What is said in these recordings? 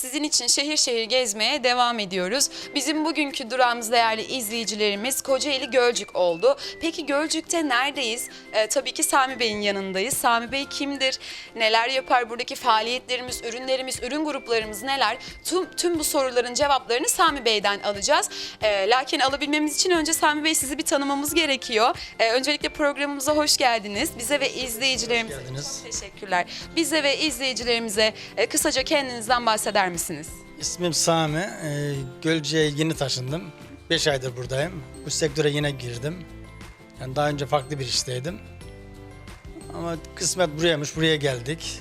Sizin için şehir şehir gezmeye devam ediyoruz. Bizim bugünkü durağımız değerli izleyicilerimiz Kocaeli Gölcük oldu. Peki Gölcük'te neredeyiz? Ee, tabii ki Sami Bey'in yanındayız. Sami Bey kimdir? Neler yapar? Buradaki faaliyetlerimiz, ürünlerimiz, ürün gruplarımız neler? Tüm, tüm bu soruların cevaplarını Sami Bey'den alacağız. Ee, lakin alabilmemiz için önce Sami Bey sizi bir tanımamız gerekiyor. Ee, öncelikle programımıza hoş geldiniz. Bize ve izleyicilerimize çok teşekkürler. Bize ve izleyicilerimize e, kısaca kendinizden bahseder misiniz? İsmim Sami. Ee, Gölcük'e yeni taşındım. 5 aydır buradayım. Bu sektöre yine girdim. Yani daha önce farklı bir işteydim. Ama kısmet buraymış, buraya geldik.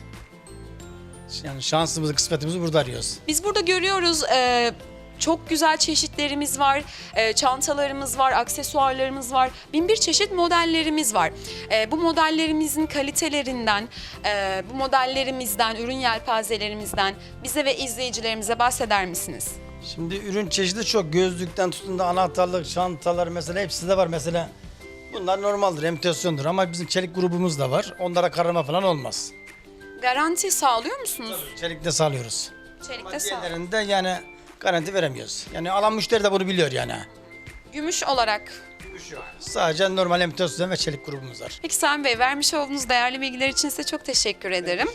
Yani şansımızı, kısmetimizi burada arıyoruz. Biz burada görüyoruz e, çok güzel çeşitlerimiz var, e, çantalarımız var, aksesuarlarımız var, bin bir çeşit modellerimiz var. E, bu modellerimizin kalitelerinden, e, bu modellerimizden, ürün yelpazelerimizden bize ve izleyicilerimize bahseder misiniz? Şimdi ürün çeşidi çok. Gözlükten tutun da anahtarlık, çantalar mesela hepsi de var. Mesela bunlar normaldir, emitasyondur ama bizim çelik grubumuz da var. Onlara kararma falan olmaz. Garanti sağlıyor musunuz? Çelikte sağlıyoruz. Çelikte Ama sağ. diğerlerinde yani garanti veremiyoruz. Yani alan müşteri de bunu biliyor yani. Gümüş olarak Sadece normal emitasyon ve çelik grubumuz var. Peki Sami Bey vermiş olduğunuz değerli bilgiler için size çok teşekkür ederim.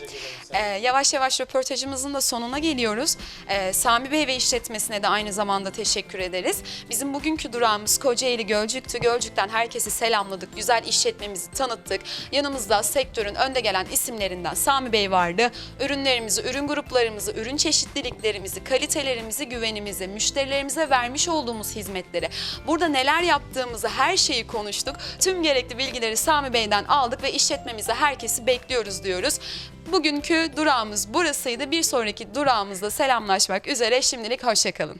Ee, yavaş yavaş röportajımızın da sonuna geliyoruz. Ee, Sami Bey ve işletmesine de aynı zamanda teşekkür ederiz. Bizim bugünkü durağımız Kocaeli Gölcük'tü. Gölcük'ten herkesi selamladık. Güzel işletmemizi tanıttık. Yanımızda sektörün önde gelen isimlerinden Sami Bey vardı. Ürünlerimizi, ürün gruplarımızı, ürün çeşitliliklerimizi, kalitelerimizi, güvenimizi, müşterilerimize vermiş olduğumuz hizmetleri, burada neler yaptığımızı, her şeyi konuştuk. Tüm gerekli bilgileri Sami Bey'den aldık ve işletmemize herkesi bekliyoruz diyoruz. Bugünkü durağımız burasıydı. Bir sonraki durağımızda selamlaşmak üzere. Şimdilik hoşçakalın.